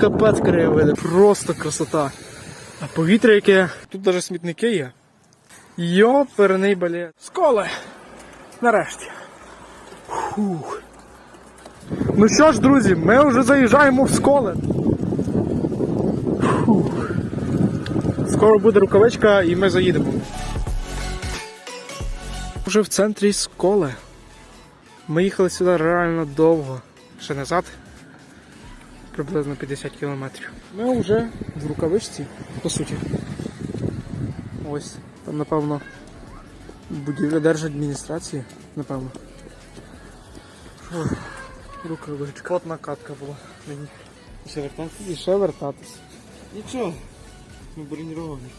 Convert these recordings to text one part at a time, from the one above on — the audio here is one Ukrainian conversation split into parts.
капець краєвиди. Просто красота. А повітря яке. Тут навіть смітники є. Йоперний балет. Сколи! Нарешті. Фух. Ну що ж, друзі, ми вже заїжджаємо в сколе. Фух. Скоро буде рукавичка і ми заїдемо. Вже в центрі сколи. Ми їхали сюди реально довго. Ще назад. Приблизно 50 кілометрів. Ми вже в рукавичці, по суті. Ось. Там, напевно, будівля держадміністрації, напевно. Фу, Рукавичка. От накатка була мені. Ще вертатися? І ще вертатись. Нічого. Ми броніровані.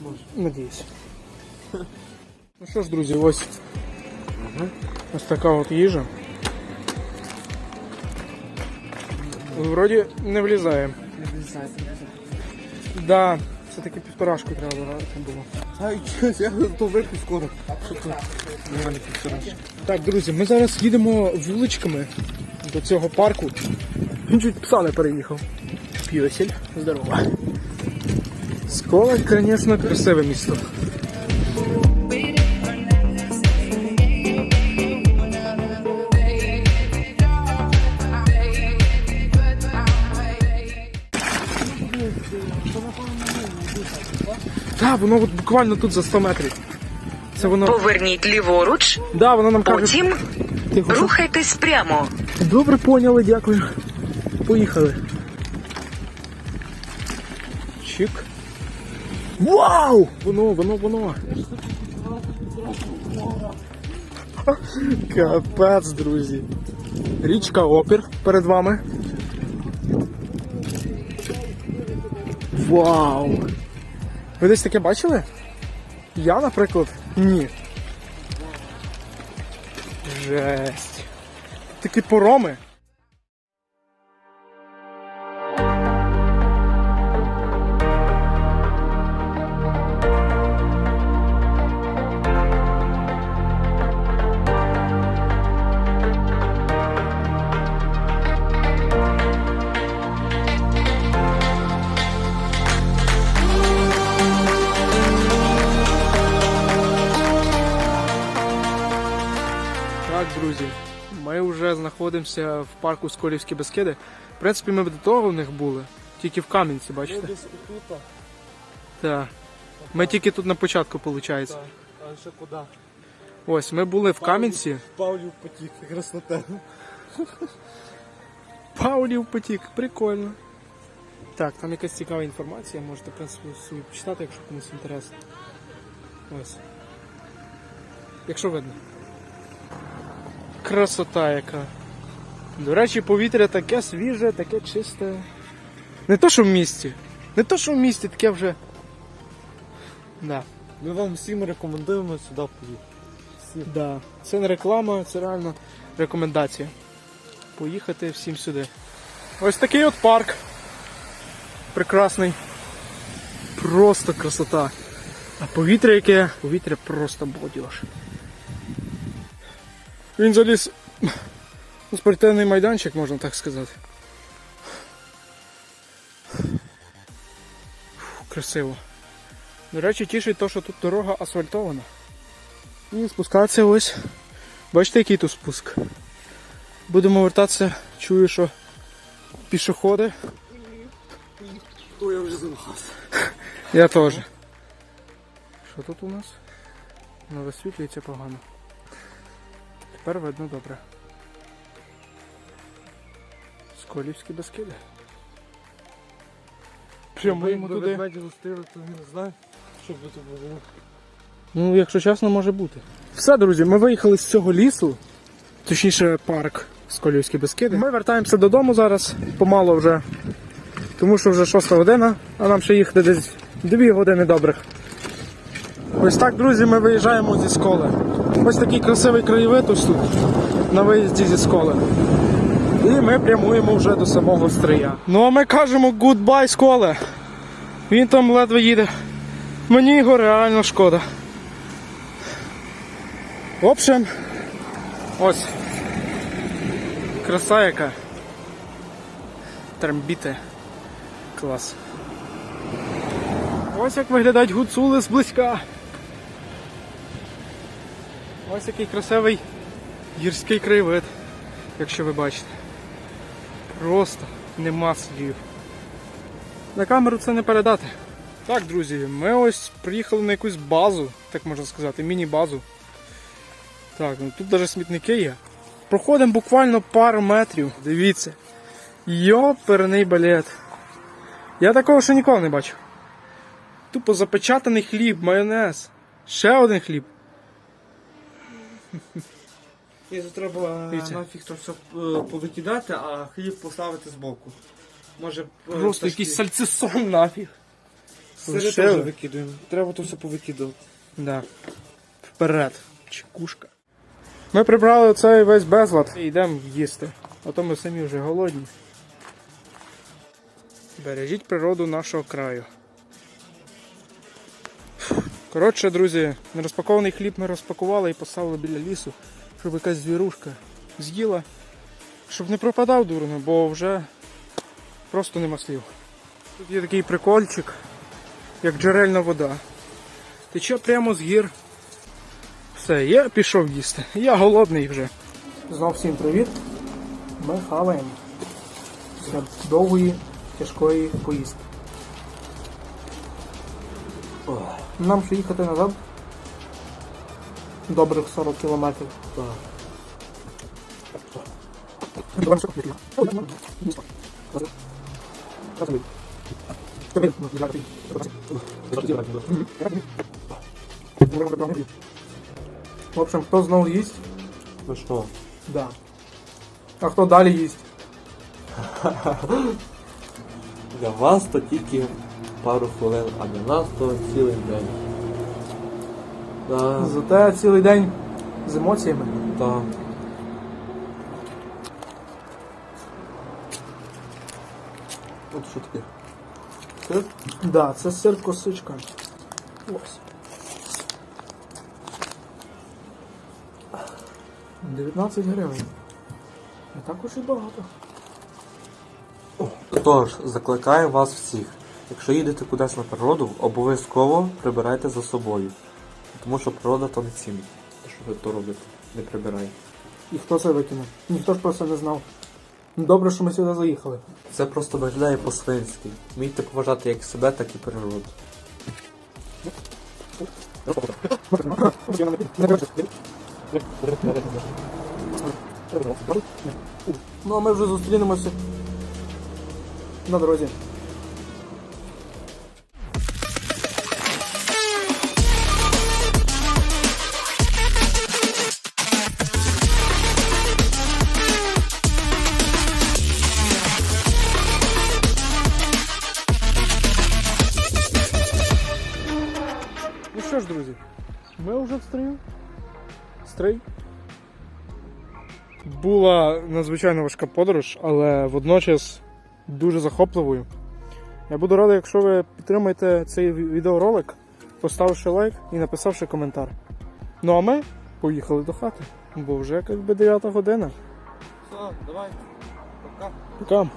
Може. Надіюсь. Ну що ж, друзі, ось. Ось така от їжа. Вроді не влізає. Не влізайте. Да, це таки півторашку треба було. Ай, чогось, я то випив скоро. Що тут? У півторашка. Так, друзі, ми зараз їдемо вуличками до цього парку. Він чуть пса не переїхав. П'йосель, здорово. Скола, звісно, красиве місто. Так, воно от буквально тут за 100 метрів. Це воно. Поверніть ліворуч, Да, воно нам каже. потім Тихо, що? рухайтесь прямо. Добре поняли, дякую. Поїхали. Чик. Вау! Воно, воно, воно. Капець, друзі. Річка Опір перед вами. Вау! Ви десь таке бачили? Я, наприклад, ні. Жесть. Такі пороми. Друзі, ми вже знаходимося в парку Сколівські Бескиди. В принципі, ми б до того в них були, тільки в Кам'янці, бачите? десь отут, Так. Ми тільки тут на початку, виходить. а ще куди? Ось, ми були в Кам'янці. Павлів потік, якраз на те. Паулів потік, прикольно. Так, там якась цікава інформація, можете, в принципі, собі почитати, якщо комусь інтересно. Ось. Якщо видно. Красота яка. До речі, повітря таке свіже, таке чисте. Не то, що в місті. Не то, що в місті, таке вже. Да. Ми вам всім рекомендуємо сюди поїхати. Всім. Да. Це не реклама, це реально рекомендація. Поїхати всім сюди. Ось такий от парк. Прекрасний. Просто красота. А повітря яке? Повітря просто бодіж. Він заліз у спортивний майданчик, можна так сказати. Фу, красиво. До речі, тішить те, що тут дорога асфальтована. І спускатися ось. Бачите, який тут спуск. Будемо вертатися, чую, що пішоходи. То я вже замахався. Я теж. Що тут у нас? Ну, висвітлюється погано. Тепер видно добре. Сколівські безкиди. Прямуємо туди. Ведмеді зустріли, то не знаю, що би тут було. Ну, якщо чесно, може бути. Все, друзі, ми виїхали з цього лісу, точніше парк Сколівські Бескиди. Ми вертаємося додому зараз, помало вже, тому що вже 6 година, а нам ще їхати десь 2 години добрих. Ось так, друзі, ми виїжджаємо зі сколи. Ось такий красивий краєвид ось тут, на виїзді зі сколи. І ми прямуємо вже до самого стрия. Ну а ми кажемо гудбай, сколе. Він там ледве їде. Мені його реально шкода. В общем, ось. Краса яка. Трембіти. Клас. Ось як виглядають гуцули зблизька. Ось який красивий гірський краєвид, якщо ви бачите. Просто нема слів. На камеру це не передати. Так, друзі, ми ось приїхали на якусь базу, так можна сказати, міні-базу. Так, ну тут навіть смітники є. Проходимо буквально пару метрів. Дивіться. Йоперний балет. Я такого ще ніколи не бачив. Тупо запечатаний хліб, майонез. Ще один хліб. І тут треба Дивіться. нафіг то все е, повикидати, а хліб поставити збоку. Може, е, Просто якийсь сальцисон нафіг. сири лишили. теж викидуємо. Треба то все повикидувати. Да. Вперед. Чекушка. Ми прибрали оцей весь безлад і йдемо їсти. А то ми самі вже голодні. Бережіть природу нашого краю. Коротше, друзі, нерозпакований хліб ми розпакували і поставили біля лісу, щоб якась звірушка з'їла. Щоб не пропадав дурно, бо вже просто нема слів. Тут є такий прикольчик, як джерельна вода. Тече прямо з гір. Все, я пішов їсти. Я голодний вже. Знов всім привіт. Ми хаваємо. Після довгої, тяжкої поїздки. Нам ще їхати назад. Добрих 40 кілометрів. В общем, хто знову їсть? Ну що? Да. А хто далі їсть? Для вас то тільки пару хвилин, а для нас то цілий день. Да, Зате цілий день з емоціями. да. От що таке? Сир? Да, це сир косичка. Ось. 19 гривень. Не так уж і багато. Тож, закликаю вас всіх. Якщо їдете кудись на природу, обов'язково прибирайте за собою. Тому що природа то не цінить. Те, що ви то робите, не прибирайте. І хто це викинув? Ніхто ж про це не знав. Ну, Добре, що ми сюди заїхали. Це просто виглядає по-свинськи. Вмійте поважати як себе, так і природу. Ну а ми вже зустрінемося на дорозі. Що ж, друзі, ми вже в стрию. Стрий. Була надзвичайно важка подорож, але водночас дуже захопливою. Я буду радий, якщо ви підтримаєте цей відеоролик, поставивши лайк і написавши коментар. Ну а ми поїхали до хати, бо вже якби 9 година. Все, давай. Пока. Пока.